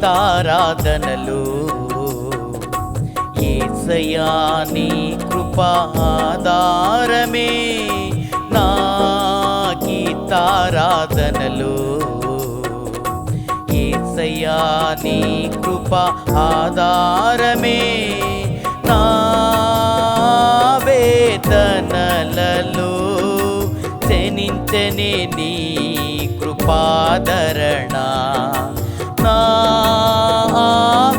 భక్తారాధనలు ఏసయా నీ కృపాధారమే. నా గీతారాధనలు ఏసయ్యా కృప ఆధారమే నా వేదనలలో జనించని నీ కృపాదరణ. నా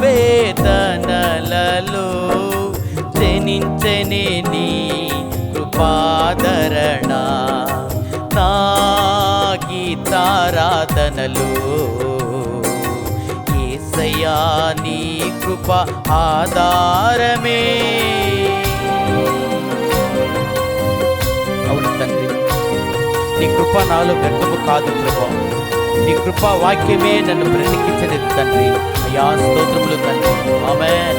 వేదనలలో జనించని నీ కృపాదరణ. నా గీతారాధనలు ఏసయా నీ కృప ఆధారమే. అవును తండ్రి నీ కృప నాలో వ్యక్తము కాదు ప్రభావం నీ కృపా వాక్యమే నన్ను బ్రతికించలేదు తండ్రి. అయ్యా స్తోత్రములు తండ్రి. ఆమె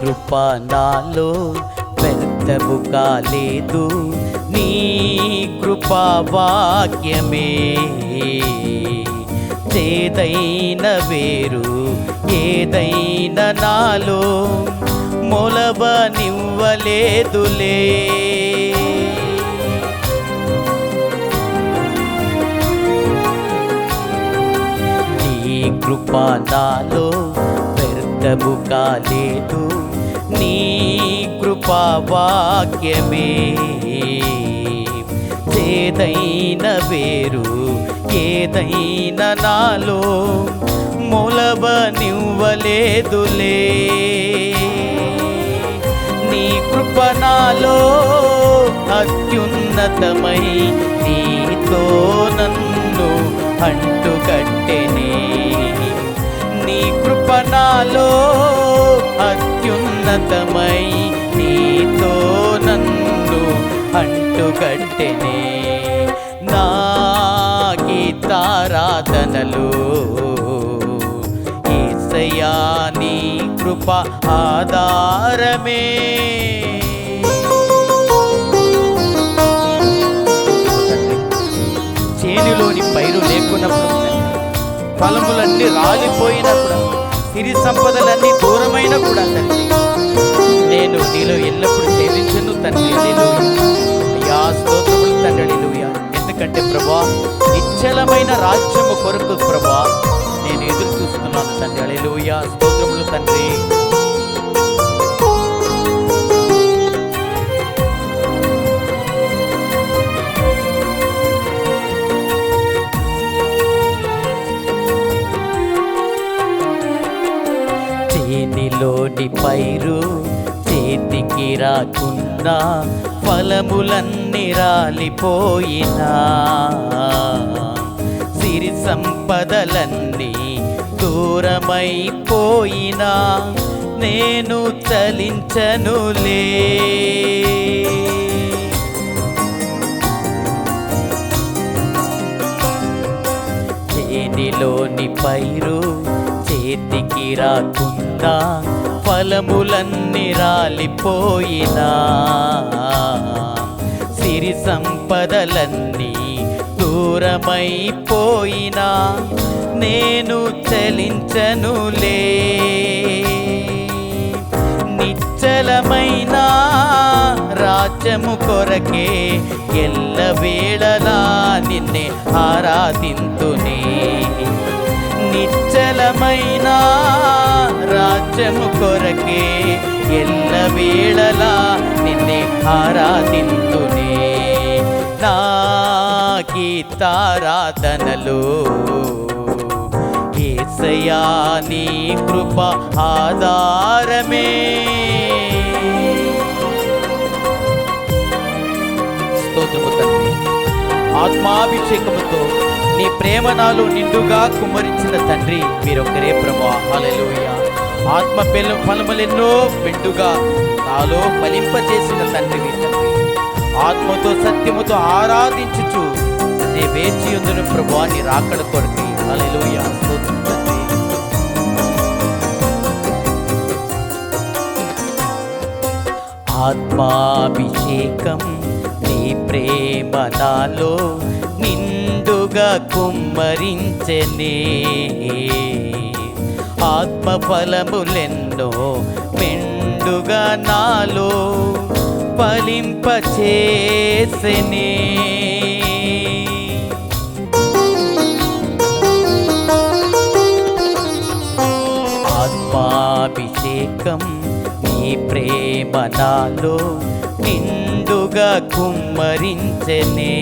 కృప నాలో వ్యర్థము కాలేదు నీ కృప వాక్యమే చేదైన వేరు ఏదైన నాలో మొలవనివ్వలేదులే. నీ కృపా నాలో వ్యర్థము కాలేదు నీ కృప వాక్యమే వేరు ఏదైన నాలో మొలవనివ్వలేదులే. నీ కృప నాలో అత్యున్నతమై నీతో నన్ను అంటుకట్టెనే. నీ కృప నాలో అత్యున్నతమై నందు నన్ను అంటుకట్టెనే నా గీతారాధనలు ఈసయాని కృప ఆధారమే. చేనులోని పైరు లేకున్నప్పుడు ఫలములన్నీ రాలిపోయినప్పుడు సిరి సంపదలన్నీ దూరమైన కూడా తండ్రి నేను నీలో ఎల్లప్పుడూ సేవించను తండ్రి అయ్యా స్తోత్రములు తండ్రి హల్లెలూయా. ఎందుకంటే ప్రభా నిశ్చలమైన రాజ్యము కొరకు ప్రభా నేను ఎదురు చూస్తున్నాను తండ్రి అలెలుయా స్తోత్రములు తండ్రి. చేనిలోని పైరు చేతికి రాకున్నా ఫలములన్నీ రాలిపోయినా. సిరి సంపదలన్నీ దూరమైపోయినా నేను చలించనులే. చేతిలోని పైరు చేతికి రాకుండా ఫలములన్నీ రాలిపోయినా. సిరి సంపదలన్నీ దూరమైపోయినా. నేను చలించనులే. నిశ్చలమైన రాజ్యము కొరకే ఎల్లవేళలా నిన్నే ఆరాధింతునే. నిచ్చలమైనా రాజ్యము కొరకే ఎల్ల వేళలా నిన్నే ఆరాధింతునే. నా గీతారాధనలు ఏసయా నీ కృప ఆధారమే. స్తోత్రము తండ్రి. ఆత్మాభిషేకముతో నీ ప్రేమ నాలో నిండుగా కుమరించిన తండ్రి మీరొక్కరే ప్రభా హల్లెలూయా. ఆత్మ పెళ్ళ ఫలములెన్నో మెండుగా నాలో ఫలింపజేసిన తండ్రి తండ్రి. ఆత్మతో సత్యముతో ఆరాధించుచు నే వేచి ఉందును ప్రభు రాకడ కొరకి. హల్లెలూయా. ఆత్మాభిషేకం నీ ప్రేమ నాలో నిండుగా కుమ్మరించనే. ఆత్మఫలములెన్నో మెండుగా నాలో ఫలింపచేసెనే. ఆత్మాభిషేకం నీ ప్రేమ నాలో నిండుగా కుమ్మరించనే.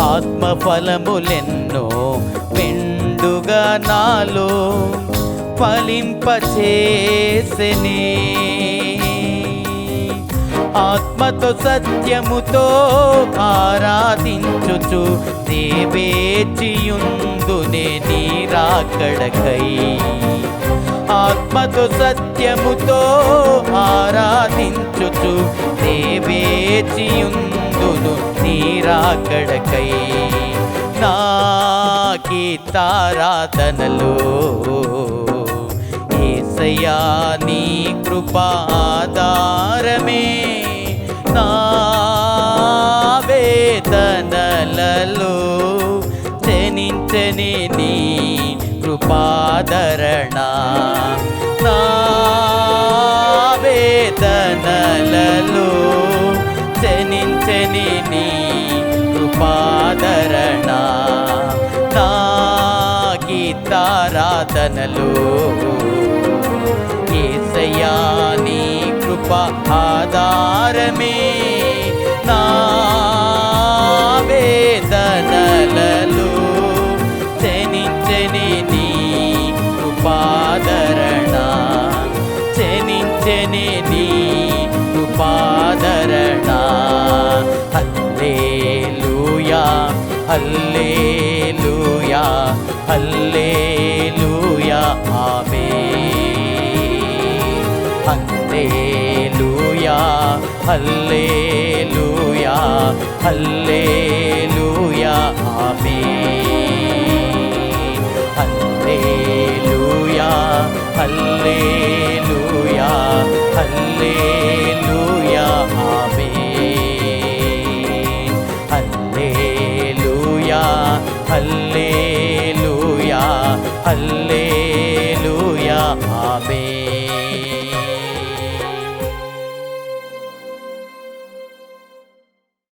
ఆత్మఫలములెన్నో మెండుగా నాలో ఫలింపచేసెనే. ఆత్మతో సత్యముతో ఆరాధించుచు దేవేచియుందునే నీరాకడకై ఆత్మతో సత్యముతో ఆరాధించుచు దేవేచియుందును నీరాకడకై గీతారాధనలో ఏసయా నీ కృపాధారమే నా వేదనలలో జనించని నీ కృపాదరణ. నా వేదనలలో జనించని నీ గీతారాధనలో ఏసయ్యా నీ కృప ఆధారమే. నా వేదనలలో చనించని నీ కృపాదరణ. చనించని నీ కృపాదరణ. హల్లేలుయా హల్లేలూయా హల్లేలూయా హల్లేలూయా ఆమేన్ హల్లేలూయా హల్లేలూయా హల్లేలూయా ఆమేన్ హల్లేలూయా హల్లేలూయా హల్లే